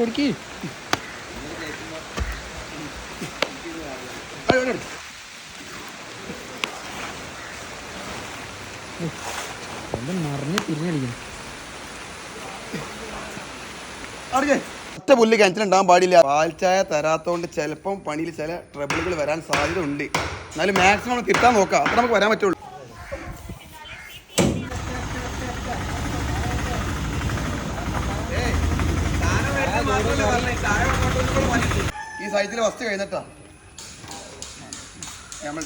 കൊടുക്കി എന്താ മറിഞ്ഞ് തിരിഞ്ഞടിക്കണം ഒറ്റ പുല്ല് കിണറ്റിലുണ്ടാകാൻ പാടില്ല. പാൽച്ചായ തരാത്തോണ്ട് ചിലപ്പം പണിയിൽ ചില ട്രബിളുകൾ വരാൻ സാധ്യത ഉണ്ട് എന്നാലും മാക്സിമം കിട്ടാൻ നോക്കാം. അത്ര നമുക്ക് വരാൻ പറ്റുള്ളൂ. ഈ സൈറ്റിൽ ഫസ്റ്റ് കഴിഞ്ഞിട്ടാ നമ്മൾ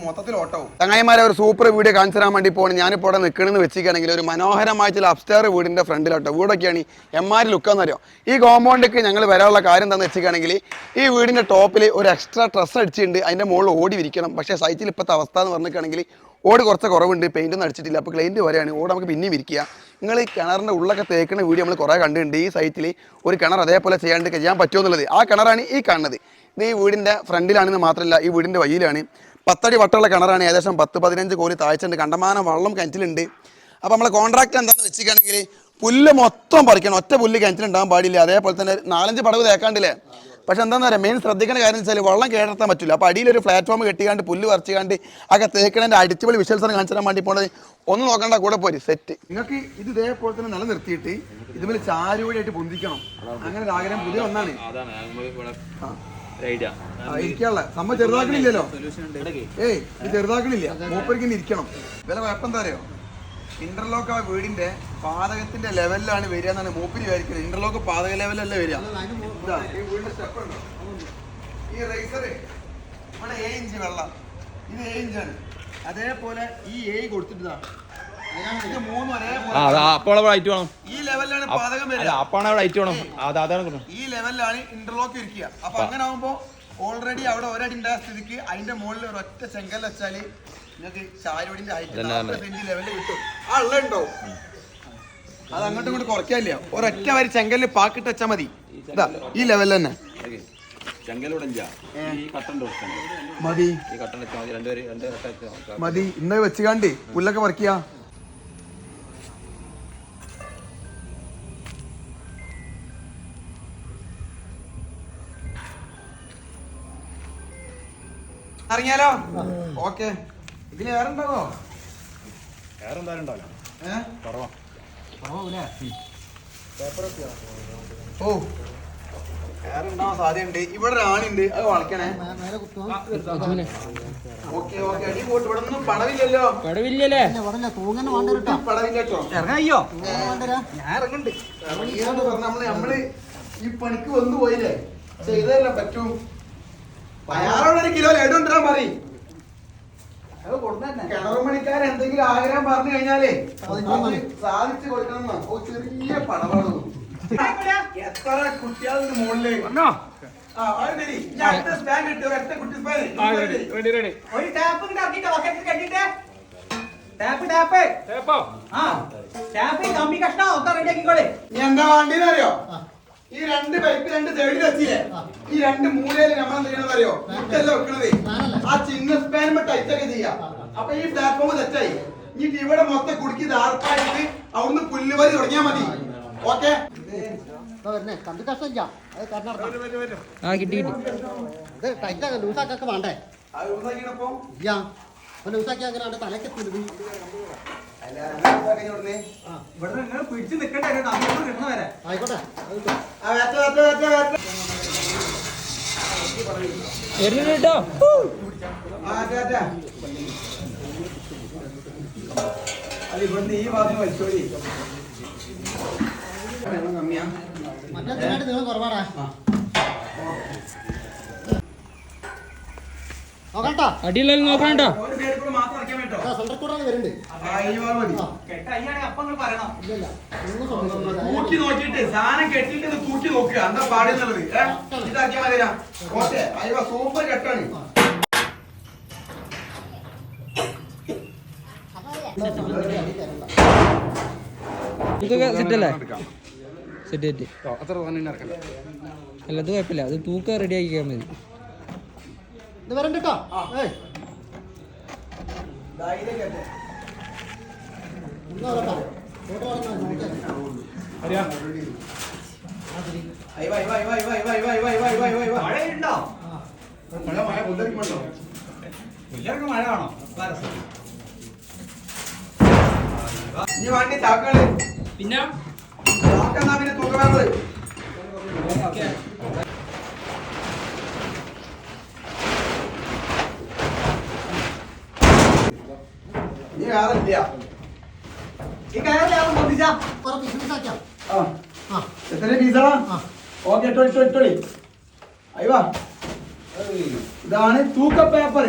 മൊത്തത്തിൽ ഓട്ടവും ചങ്ങായിമാരെ ഒരു സൂപ്പർ വീഡിയോ കാണിച്ചു തരാൻ വേണ്ടി പോകണം ഞാനിപ്പോൾ ഇവിടെ നിൽക്കണമെന്ന് വെച്ചിരിക്കുകയാണെങ്കിൽ ഒരു മനോഹരമായ ചില അപ്സ്റ്റേർ വീടിന്റെ ഫ്രണ്ടിലോട്ടോ വീടൊക്കെയാണ് എമ്മാരി അറിയാം? ഈ കോമ്പൗണ്ടിലേക്ക് ഞങ്ങൾ വരാനുള്ള കാര്യം എന്താണെന്ന് വെച്ചിരിക്കുകയാണെങ്കിൽ ഈ വീടിന്റെ ടോപ്പിൽ ഒരു എക്സ്ട്രാ ഡ്രസ്സ് അടിച്ചിട്ടുണ്ട്. അതിന്റെ മുകളിൽ ഓടി വിരിക്കണം പക്ഷേ സൈറ്റിൽ ഇപ്പോഴത്തെ അവസ്ഥ എന്ന് പറഞ്ഞിരിക്കുകയാണെങ്കിൽ ഓട് കുറച്ച് കുറവുണ്ട് പെയിന്റ് ഒന്നും അടിച്ചിട്ടില്ല. അപ്പോൾ ക്ലൈന്റ് വരെയാണ് ഓട് നമുക്ക് പിന്നെയും വിരിക്കുക. നിങ്ങൾ ഈ കിണറിന്റെ ഉള്ളൊക്കെ തേക്കുന്ന വീഡിയോ നമ്മൾ കുറേ കണ്ടിട്ടുണ്ട് ഈ സൈറ്റിൽ ഒരു കിണർ അതേപോലെ ചെയ്യാണ്ട് ചെയ്യാൻ എന്നുള്ളത്. ആ കിണറാണ് ഈ കാണുന്നത്. ഇത് ഈ വീടിന്റെ ഫ്രണ്ടിലാണെന്ന് മാത്രമല്ല ഈ വീടിന്റെ വഴിയിലാണ്. പത്തടി വട്ടമുള്ള കിണറാണ് ഏകദേശം പത്ത് പതിനഞ്ച് കോലി താഴ്ചയുണ്ട് കണ്ടമാനം വെള്ളം കിണറ്റിലുണ്ട്. അപ്പോൾ നമ്മളെ കോൺട്രാക്റ്റ് എന്താണെന്ന് വെച്ചിരിക്കുകയാണെങ്കിൽ പുല്ല് മൊത്തം പറിക്കണം. ഒറ്റ പുല്ല് കിണറ്റിലുണ്ടാകാൻ പാടില്ല. അതേപോലെ തന്നെ നാലഞ്ച് പടവ് തേക്കാണ്ടില്ലേ? പക്ഷെ എന്താണെന്ന് പറയാം മെയിൻ ശ്രദ്ധിക്കേണ്ട കാര്യം എന്ന് വെച്ചാൽ വെള്ളം കേടർത്താൻ പറ്റില്ല. അപ്പോൾ അടിയിലൊരു പ്ലാറ്റ്ഫോം കെട്ടിക്കാണ്ട് പുല്ല് പറിച്ചുകാണ്ട് ഒക്കെ തേക്കണേന്റെ അടിച്ചുപൊളി വിഷ്വൽസാണ് കാണിച്ചു തരാൻ വേണ്ടി പോണത് ഒന്നും നോക്കണ്ട കൂടെ പോരി സെറ്റ് നിങ്ങൾക്ക് ഇത് ഇതേപോലെ തന്നെ നിലനിർത്തിയിട്ട് ഇതുപോലെ ചാരുവഴിയായിട്ട് പൊന്തിക്കണം. അങ്ങനെ ഒരു ആഗ്രഹം പുതിയ ഒന്നാണ്. ഇരിക്കാനുള്ള. സംഭവം ചെറുതാക്കണില്ലല്ലോ. ഏയ് ഇത് ചെറുതാക്കണില്ല. മൂപ്പർക്ക് ഇരിക്കണം. വില കുഴപ്പം എന്താ അറിയോ? ഇന്റർലോക്ക് ആ വീടിന്റെ പാതകത്തിന്റെ ലെവലിലാണ് വരിക എന്നാണ് മൂപ്പിൽ വിചാരിക്കുന്നത് ഇന്റർലോക്ക് പാതക ലെവലല്ല വരിക? ഇതാ, ഈ വീടിന്റെ സ്റ്റെപ്പ് ഉണ്ടോ? ഈ റൈസർ ഇവിടെ ഏഴ് ഇഞ്ച് വെള്ളം. ഇത് ഏ ഇഞ്ചാണ് അതേപോലെ ഈ ഏ കൊടുത്തിട്ടാ ഈ ലെവലിലാണ് പാതകം വരിക. ഈ ലെവലിലാണ് ഇന്റർലോക്ക് ഇരിക്കുക. അപ്പൊ അങ്ങനെ ആവുമ്പോ ഓൾറെഡി അവിടെ ഒരടി ഉണ്ടായ സ്ഥിതിക്ക് അതിന്റെ മുകളിൽ ഒരൊറ്റ ചെങ്കൽ വെച്ചാൽ നിങ്ങൾക്ക് ചാരോടിന്റെ ഹൈറ്റ് സെന്റ് ലെവലിൽ കിട്ടും. ആ ഉള്ള ഉണ്ടാവും അത് അങ്ങോട്ടും ഇങ്ങോട്ട് കുറയ്ക്കാനില്ല. ഒരൊറ്റ വരി ചെങ്കലിൽ പാക്കിട്ട് വെച്ചാൽ മതി. ഇതാ ഈ ലെവലിൽ തന്നെ. മതി. മതി. ഇന്ന രണ്ട് കട്ട മതി. ഇന്ന് വെച്ചുകാണ്ട് പുല്ലൊക്കെ പറിക്കുക ഇറങ്ങിയാലോ? ഓക്കെ. ഇതിന് വേറെ ഉണ്ടാവോ വേറെ എന്തായാലും ഉണ്ടാവില്ല ഏഹ് കുറവാ ഓ. വേറെ ഉണ്ടാവാൻ സാധ്യതയുണ്ട്? ഇവിടെ ഒരാളുണ്ട് അത് വളക്കണേ ഓക്കെ ഓക്കെ. അടി പോട്ട്. ഇവിടെ ഒന്നും പടവില്ലല്ലോ പടവില്ലല്ലേ ഒട്ടും പടവില്ല കേട്ടോ. ഇറങ്ങയ്യോ? ഞാൻ ഇറങ്ങണ്ട്. ഇറങ്ങിയെന്ന് പറഞ്ഞ നമ്മൾ നമ്മൾ ഈ പണിക്ക് വന്നു പോയില്ലേ ചെയ്തതല്ല പറ്റൂ? അയാളോട് ഒരു കിലോ ലഡു ഉണ്ടാ പറയും. കിണർ പണിക്കാരൻ എന്തെങ്കിലും ആഗ്രഹം പറഞ്ഞു കഴിഞ്ഞാലേ സാധിച്ചു കൊടുക്കണം. ഓ ചെറിയ പടവാണ് എത്ര കുട്ടികളുടെ മുകളിൽ ഒരു ടാപ്പ് കഷ്ണം ഒക്കെ ഇനി എന്താ വേണ്ടതെന്ന് അറിയോ? ഈ രണ്ട് പൈപ്പ് രണ്ട് സൈഡിൽ വെച്ചില്ലേ? ഈ രണ്ട് മൂലയിൽ നമ്മൾ എന്ത് ചെയ്യണമെന്ന് അറിയോ? ഇട്ടല്ല വെക്കണത്. ആ ചിന്ന സ്പാൻ ടൈറ്റ് ഒക്കെ ചെയ്യാം. അപ്പൊ ഈ പ്ലാറ്റ്ഫോം തെറ്റായി ഇനി ഇവിടെ മൊത്തം കുടുക്കി ദാർപ്പായിട്ട് അവിടുന്ന് പുല്ലുവരി തുടങ്ങിയാ മതി. ഓക്കെ? ആ കിട്ടി കിട്ടി. ഇത് ടൈറ്റ് ലൂസാക്കൊക്കെ വേണ്ടേ? അത് അപ്പൊ ലൂസാക്കി അങ്ങനെ അവിടെ തലക്ക് തിരുവി ഇവിടെ നിങ്ങൾ പിടിച്ച് നിൽക്കണ്ടേ കമ്പി കിട്ടണ വരെ ആയിക്കോട്ടെ. കേട്ടോ അത് ഇവിടുന്ന് ഈ ഭാഗം വലിച്ചോളി വെള്ളം കമ്മിയാ മറ്റേ നിങ്ങൾ കുറവാടാ നോക്കട്ടാ അടിയിലെല്ലാം നോക്കണം കേട്ടോ ഒരു സൈഡിൽ കൂടെ മാത്രം അടയ്ക്കാൻ പറ്റോ സെൻട്രൽ ഭാഗം മതി കെട്ട. തൂക്കി സാധനം കെട്ടിയിട്ട് ഇത് തൂക്കി നോക്കുക. എന്താ പാടുന്നുള്ളത്? ഇതാക്കിയാ മതി ഓക്കെ അയ്യോ സൂപ്പർ കെട്ടാണ്. ഇതൊക്കെ സെറ്റ് സെറ്റ് അല്ല അത് കുഴപ്പമില്ല. അത് തൂക്കം റെഡി ആക്കിയാൽ മതി. ഇത് വരണ്ട കേട്ടോ ഏയ്. മഴയുണ്ടോ മഴ മഴ പുല്ലരിക്കുമ്പോഴോ പുല്ലർക്ക് മഴ വേണോ ഇനി വണ്ടി ചാക്കാൾ പിന്നെ ചാക്കെന്നാ പിന്നെ തൂക്കമേൾ ഇനി ഇല്ല. ഈ കയറി ആവും പൊന്തിച്ചാ. കുറെ ബിസിനസ് ആക്കാം ആ. എത്ര പീസളാ ആ. ഓക്കെ ഇട്ടോ ഇട്ടോ ഇട്ടോളി. അയ്യോ ഇതാണ് തൂക്ക പേപ്പർ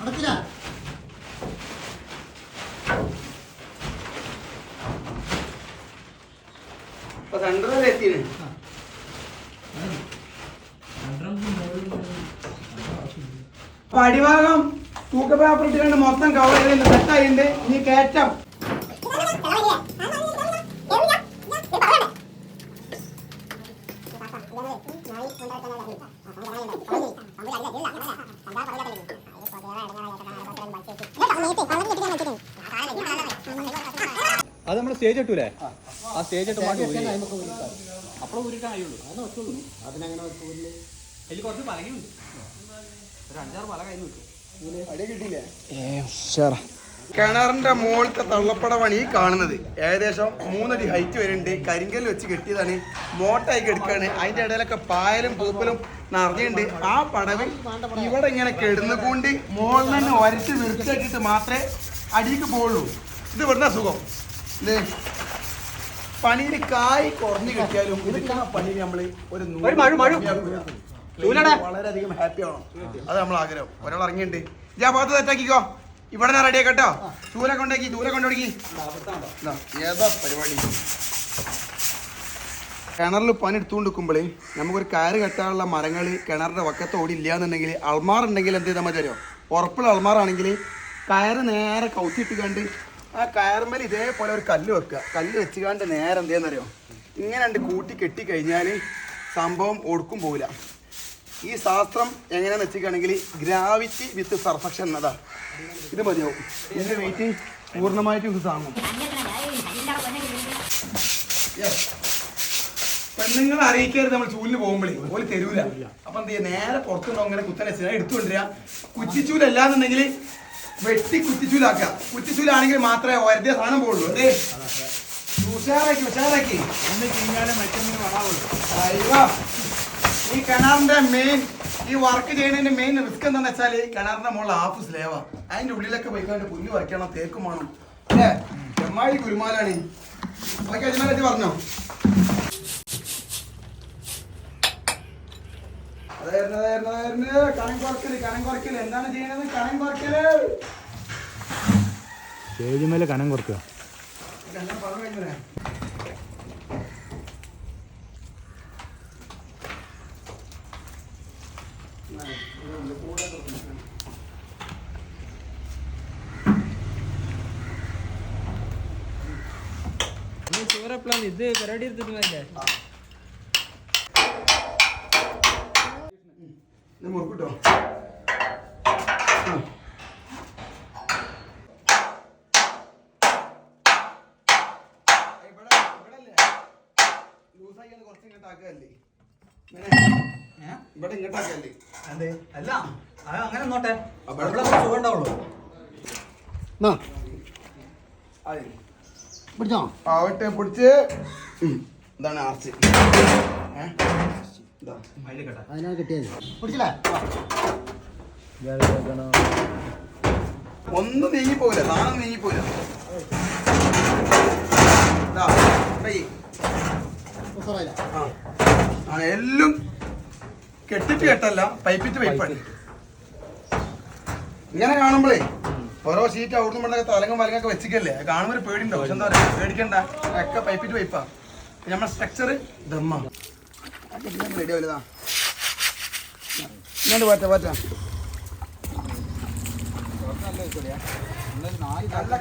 അത് അപ്പൊ അടിഭാഗം കണ്ട് മൊത്തം കവർ ചെയ്ത് സെറ്റായിട്ടുണ്ട് ഇനി കയറ്റം. അത് നമ്മൾ സ്റ്റേജ് ഇട്ടൂലേ? ആ സ്റ്റേജ് ഇട്ട് പാട്ട് അപ്പോഴും വെക്കുള്ളൂ അതിനങ്ങനെ അതിൽ കുറച്ച് പലകയുണ്ട്. കിണറിന്റെ മുകളിലത്തെ തള്ളപ്പട പണി ഈ കാണുന്നത്. ഏകദേശം മൂന്നടി ഹൈറ്റ് വരുന്നുണ്ട്. കരിങ്കല്ല് വെച്ച് കെട്ടിയതാണ്. മോട്ടായി കെടുക്കാണ് അതിന്റെ ഇടയിലൊക്കെ പായലും പൂപ്പലും നിറഞ്ഞിട്ടുണ്ട്. ആ പടവിൽ ഇവിടെ ഇങ്ങനെ കെടുന്നുകൊണ്ട് മുകളിൽ തന്നെ ഒരച്ച് വൃത്തിയാക്കിയിട്ട് മാത്രമേ അടിക്ക് പോകുള്ളൂ ഇത് ഇവിടുന്ന സുഖം. ഇത് പണിയിൽ കായ് കുറഞ്ഞു കിട്ടിയാലും ഇതിന്റെ പണിയിൽ നമ്മൾ ഒരു നൂറ് ഒരു മഴ, മഴ. വളരെയധികം ഹാപ്പി ആവണം. അത് നമ്മൾ ആഗ്രഹം. ഒരാൾ ഇറങ്ങിയിട്ടുണ്ട്. ഞാൻ ഭാഗത്ത് തെറ്റാക്കിക്കോ. ഇവിടെ റെഡി ആക്കട്ടോ. ചൂല കൊണ്ടേക്ക് ചൂല കൊണ്ടുപോയി ഏതാ പരിപാടി? കിണറിൽ പണി എടുത്തുകൊണ്ട് നിൽക്കുമ്പോഴേ നമുക്കൊരു കയറ് കെട്ടാനുള്ള മരങ്ങൾ കിണറിന്റെ വക്കത്തോടി ഇല്ല എന്നുണ്ടെങ്കിൽ അൾമാർ ഉണ്ടെങ്കിൽ എന്ത് ചെയ്താൽ മതി അറിയോ ഉറപ്പുള്ള അൾമാറാണെങ്കിൽ കയറ് നേരെ കൗത്തിട്ട് കണ്ട് ആ കയറുമ്പോൾ ഇതേപോലെ ഒരു കല്ല് വെക്കുക. കല്ല് വെച്ച് കണ്ട് നേരെ എന്ത് ചെയ്യുന്നറിയോ? ഇങ്ങനെ രണ്ട് കൂട്ടി കെട്ടി കഴിഞ്ഞാൽ സംഭവം ഒടുക്കും പോവില്ല. ഈ ശാസ്ത്രം എങ്ങനെയാന്ന് വെച്ചിട്ടാണെങ്കിൽ ഗ്രാവിറ്റി വിത്ത് സർഫക്ഷൻ എന്നതാ. ഇത് മതിയാവും. ഇതിന്റെ വെയിറ്റ് പൂർണമായിട്ടും ഇത് താങ്ങും. പെണ്ണുങ്ങൾ അറിയിക്കരുത് നമ്മൾ ചൂലിന് പോകുമ്പോഴേ ഓൽ തരൂല. അപ്പൊ എന്ത് ചെയ്യാ? നേരെ പുറത്തുണ്ടോ? അങ്ങനെ കുത്തനെ എടുത്തുകൊണ്ടിരിക കുറ്റിച്ചൂലല്ലാന്നുണ്ടെങ്കിൽ വെട്ടി കുറ്റിച്ചൂലാക്കുക. കുറ്റിച്ചൂലാണെങ്കിൽ മാത്രമേ ഒരേ സാധനം പോകുള്ളൂ അതെ ഉഷാറാക്കി ഉഷാറാക്കി. അയ്യോ ഈ കിണറിന്റെ മെയിൻ ഈ വർക്ക് ചെയ്യുന്നതിന്റെ മെയിൻ റിസ്ക് എന്താണെന്ന് വെച്ചാൽ കിണറിന്റെ മുകളിൽ ഹാഫ് സ്ലേവ അതിന്റെ ഉള്ളിലൊക്കെ പോയിക്കൊണ്ട് പുല്ല് വരയ്ക്കണം തേക്കും വേണം. അല്ലേ? എമ്മാരി കുരുമാലാണ് ഓക്കെ അജ്മാലി പറഞ്ഞോ? അതായിരുന്നു അതായിരുന്നു അതായിരുന്നു. കനം കുറക്കൽ കുറക്കൽ. എന്താണ് ചെയ്യണത്? കനം കുറക്കൽ. സ്റ്റേജ് മേലെ കനം കുറക്കുക. ഇതെല്ലാം പറഞ്ഞു കഴിഞ്ഞേ മതില്ലേ ഇത് മുറുക്കിട്ടോ ഇവിടെ ഇങ്ങോട്ടാക്കല്ലേ? അതെ. അല്ല അങ്ങനെ നോട്ടെ. അവിടെ സുഖം ഉണ്ടാവുള്ളൂ പിടിച്ചോ? ആവട്ടെ പിടിച്ച്. ഇതാണ് ആർച്ച് അതിനാണ് കിട്ടിയത്. പിടിച്ചില്ലേ? ഒന്നും നീങ്ങി പോവില്ല സാധനം നീങ്ങി. ആ എല്ലാം കെട്ടിട്ട് കെട്ടല്ല പൈപ്പിട്ട് പൈപ്പാണ്. ഇങ്ങനെ കാണുമ്പോഴേ ഓരോ ഷീറ്റ് അവിടുന്ന് പണ്ടൊക്കെ തലങ്ങും വലങ്ങൊക്കെ വെച്ചിക്കല്ലേ? കാണുമ്പോൾ ഒരു പേടിയുണ്ടോ? പക്ഷെ എന്താ പറയുക പേടിക്കണ്ട. ഒക്കെ പൈപ്പിട്ട് പൈപ്പാ. നമ്മുടെ സ്ട്രക്ചർ ദമ്മാണ് റെഡി ആവില്ലതാ ഇങ്ങോട്ട് പോറ്റ പോറ്റ. നല്ല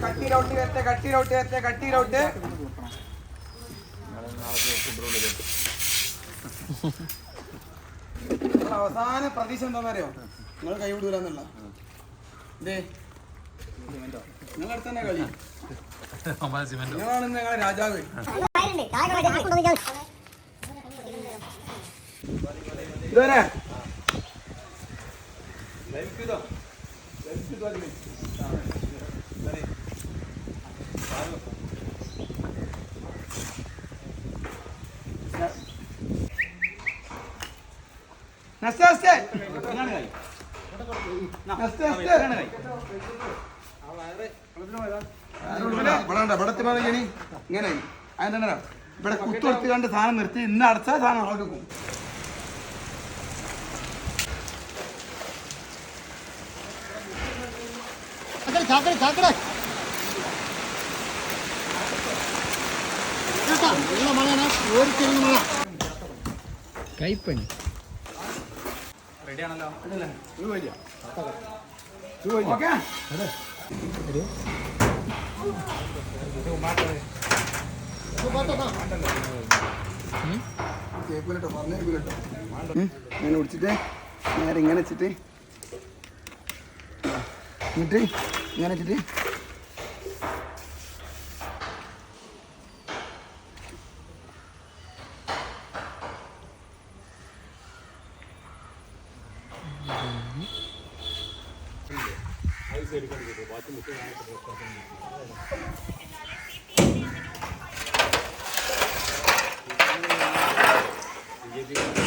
അവസാന പ്രതീക്ഷ എന്താണെന്നറിയോ നിങ്ങൾ കൈവിടൂലെന്നുള്ള ദേ. നിങ്ങളുടെ അടുത്ത് തന്നെ കളി നിങ്ങളാണ് ഞങ്ങളെ രാജാവ് ഇതുവരെ നെക്സ്റ്റ് നെക്സ്റ്റ് ഇതാണ് കൈ. നെക്സ്റ്റ് നെക്സ്റ്റ് ഇവിടെ ഇവിടെ എത്തിപ്പാണെങ്കിൽ ഇങ്ങനെ. അതെന്താ ഇവിടെ കുത്തൊടുത്ത് കണ്ട് സാധനം നിർത്തി ഇന്ന് അടച്ചാൽ സാധനം വെക്കും. ചാക്കടെ ചാക്കടെ ചാക്കടെ. കേട്ടാ നല്ല മഴയാണ് ഓടിച്ചിരുന്ന മഴ കൈപ്പണി. ഇങ്ങനെ പിടിച്ചിട്ട് നേരെ ഇങ്ങനെ വെച്ചിട്ട്. എന്നിട്ട് ഇങ്ങനെ വെച്ചിട്ട് പൈസ എടുക്കാൻ കിട്ടും ബാക്കി മുഖ്യമായിട്ട്